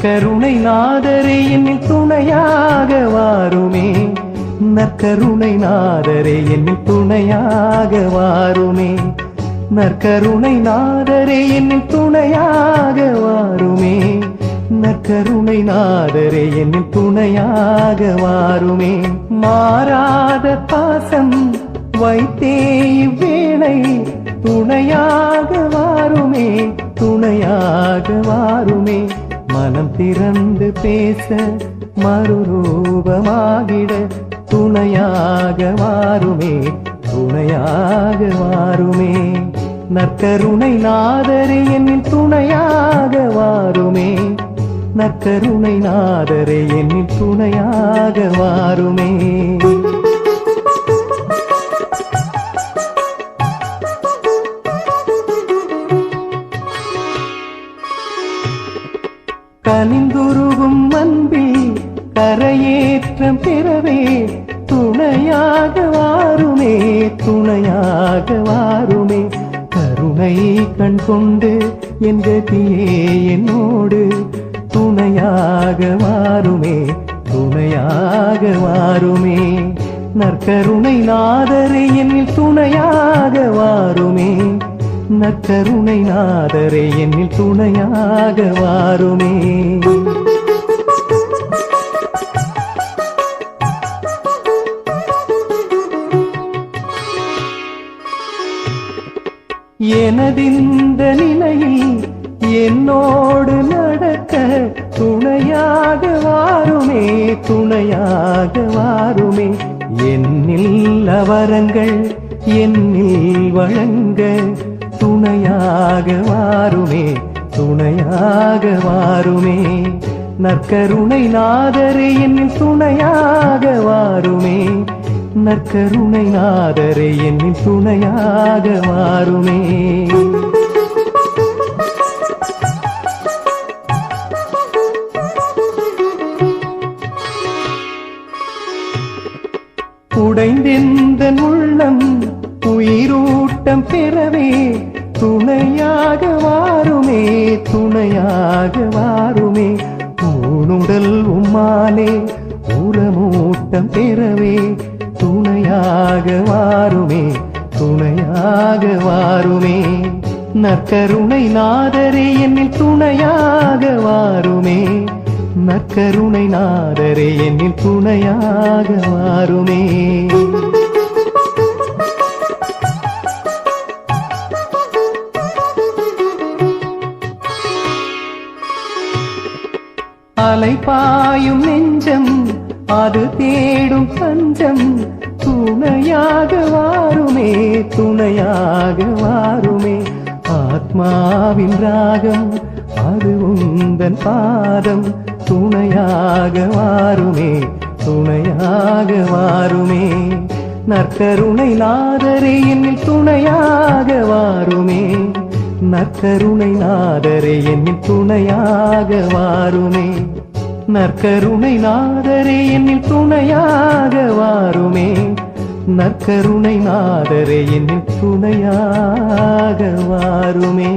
நற்கருணை நாதரே என்னில் துணையாக வாருமே. நற்கருணை நாதரே என்னில் துணையாக வாருமே. நற்கருணை நாதரே என்னில் துணையாக வாருமே. நற்கருணை நாதரே என்னில் துணையாக வாருமே. மாறாத பாசம் வைத்தே இவ்வேளை துணையாக வாருமே. துணையாக வாருமே. மனம் திறந்து பேச மறுரூபமாகிட துணையாக வாருமே துணையாக வாருமே நற்கருணை நாதரே என்னின் துணையாக வாருமே நற்கருணை நாதரே என்னின் துணையாக வாருமே கனிந்துருகும் அன்பில் கரையேற்றம் பெறவே துணையாக வாருமே துணையாக வாருமே. கருணை கண் கொண்டு என் கதியே என்னோடு துணையாக வாருமே துணையாக வாருமே. நற்கருணை நாதரே என்னில் துணையாக வாருமே. நற்கருணை நாதரே என்னில் துணையாக வாருமே. எனதிந்த நிலையில் என்னோடு நடக்க துணையாக வாருமே துணையாக வாருமே. என்னில் அவரங்கள் என்னில் வழங்க துணையாக வாருமே துணையாக வாருமே நற்கருணை நாதரே என்னில் துணையாக வாருமே நற்கருணை நாதரே என்னில் துணையாக வாருமே உடைந்தெந்த உள்ளம் உயிரூட்டம் பெறவே துணையாக வாருமே துணையாக வாருமே. ஊனுடல் உம்மாலே உரமூட்டம் பெறவே துணையாக வாருமே துணையாக வாருமே. நற்கருணை நாதரே என்னில் துணையாக வாருமே. நற்கருணை நாதரே என்னில் துணையாக மாறுமே. அலைப்பாயும் நெஞ்சம் அது தேடும் பஞ்சம் துணையாக வாருமே துணையாக வாருமே ஆத்மாவின் ராகம் அது உந்தன் பாதம் துணையாக வாருமே துணையாக வாருமே நற்கருணை நாதரே என்னில் துணையாக வாருமே நற்கருணை நாதரே என்னில் துணையாக வாருமே நற்கருணை நாதரே என்னில் துணையாக வாருமே நற்கருணை நாதரே என்னில் துணையாக வாருமே